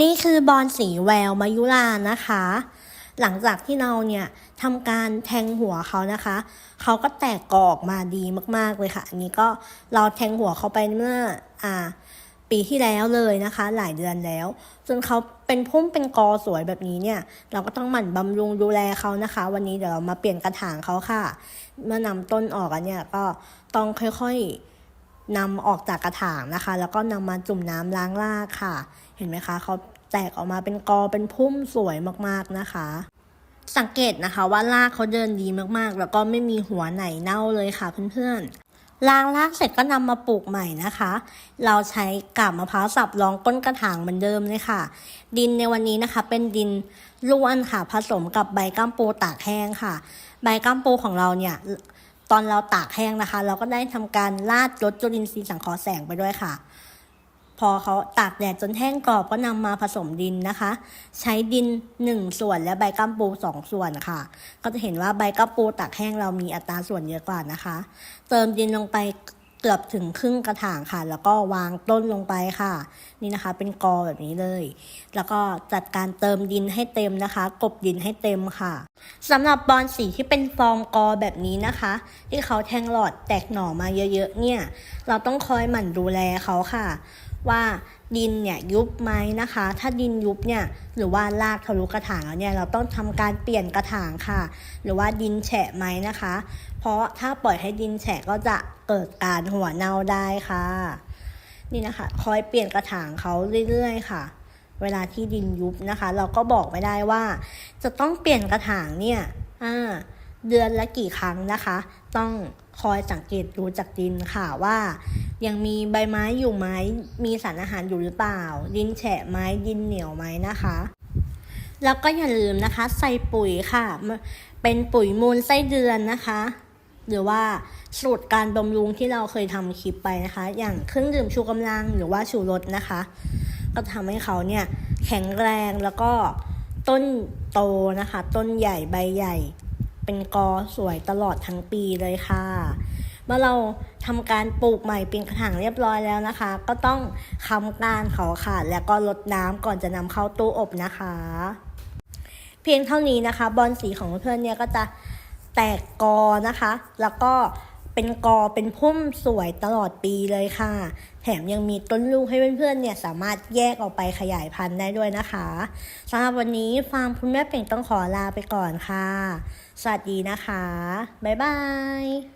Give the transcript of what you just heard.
นี่คือบอลสีแววมายุรานะคะ หลังจากที่เราเนี่ยทำการแทงหัวเขานะคะ เขาก็แตกกอออกมาดีมากๆเลยค่ะ อันนี้ก็เราแทงหัวเขาไปเมื่ออ่าปีที่แล้วเลยนะคะ หลายเดือนแล้ว จนเขาเป็นพุ่มเป็นกอสวยแบบนี้เนี่ย เราก็ต้องหมั่นบำรุงดูแลเขานะคะ วันนี้เดี๋ยวเรามาเปลี่ยนกระถางเขาค่ะ เมื่อนำต้นออกอันเนี่ยก็ต้องค่อยๆ นำออกจากกระถางนะคะ แล้วก็นำมาจุ่มน้ำล้างรากค่ะ เห็นไหมคะเขาแตกออกมาเป็นกอเป็นพุ่มสวยมากๆนะคะสังเกตนะคะว่ารากเขาเดินดีมากๆ แล้วก็ไม่มีหัวไหนเน่าเลยค่ะเพื่อนๆล้างรากเสร็จก็นำมาปลูกใหม่นะคะ เราใช้กาบมะพร้าวสับรองก้นกระถางเหมือนเดิมเลยค่ะ ดินในวันนี้นะคะ เป็นดินล้วนค่ะ ผสมกับใบก้ามปูตากแห้งค่ะ ใบก้ามปูของเราเนี่ย ตอนเราตากแห้งนะคะ เราก็ได้ทำการราดลดจุลินทรีย์สังเคราะห์แสงไปด้วยค่ะ พอเขาตากแดดจนแห้งกรอบก็นำมาผสมดินนะคะ ใช้ดิน 1 ส่วนและใบกัมปู 2 ส่วนค่ะ ก็จะเห็นว่าใบกัมปูตากแห้งเรามีอัตราส่วนเยอะกว่านะคะ เติมดินลงไป กือบถึงครึ่งกระถางค่ะ แล้วก็วางต้นลงไปค่ะ นี่นะคะ เป็นกอแบบนี้เลย แล้วก็จัดการเติมดินให้เต็มนะคะกลบดินให้เต็มค่ะสำหรับบอลสีที่เป็นฟอร์มกอแบบนี้นะคะ ที่เขาแทงหลอดแตกหน่อมาเยอะๆเนี่ย เราต้องคอยหมั่นดูแลเขาค่ะ ว่าดินเนี่ยยุบไหมนะคะ ถ้าดินยุบเนี่ยหรือว่าลากทะลุกระถางแล้วเนี่ยเราต้องทำการเปลี่ยนกระถางค่ะ หรือว่าดินแฉะไหมนะคะ เพราะถ้าปล่อยให้ดินแฉะก็จะเกิดการหัวเน่าได้ค่ะ นี่นะคะ คอยเปลี่ยนกระถางเขาเรื่อยๆค่ะ เวลาที่ดินยุบนะคะ เราก็บอกไม่ได้ว่า จะต้องเปลี่ยนกระถางเนี่ยเดือนละกี่ครั้งนะคะ ต้อง คอยสังเกตดูจากดินค่ะว่า ยังมีใบไม้อยู่ไหมมีสารอาหารอยู่หรือเปล่า ดินแฉะไหมดินเหนียวไหมนะคะ แล้วก็อย่าลืมนะคะ ใส่ปุ๋ยค่ะ เป็นปุ๋ยมูลไส้เดือนนะคะ หรือว่าสูตรการบำรุงที่เราเคยทำคลิปไปนะคะ อย่างเครื่องดื่มชูกำลังหรือว่าชูรสนะคะ ก็ทำให้เขาเนี่ยแข็งแรงแล้วก็ต้นโตนะคะ ต้นใหญ่ใบใหญ่ เป็นกอสวยตลอดทั้งปีเลยค่ะเมื่อเราทำการปลูกใหม่เป็นกระถางเรียบร้อยแล้วนะคะ ก็ต้องค้ำก้านเขาค่ะแล้วก็ลดน้ำก่อนจะนำเข้าตู้อบนะคะ เพียงเท่านี้นะคะ บอลสีของเพื่อนเนี่ยก็จะแตกกอนะคะ แล้วก็ เป็นกอเป็นพุ่มสวยตลอดปีเลยค่ะ แถมยังมีต้นลูกให้เพื่อนๆเนี่ยสามารถแยกออกไปขยายพันธุ์ได้ด้วยนะคะสำหรับวันนี้ฟาร์มคุณแม่เป่งต้องขอลาไปก่อนค่ะ สวัสดีนะคะ บ๊ายบาย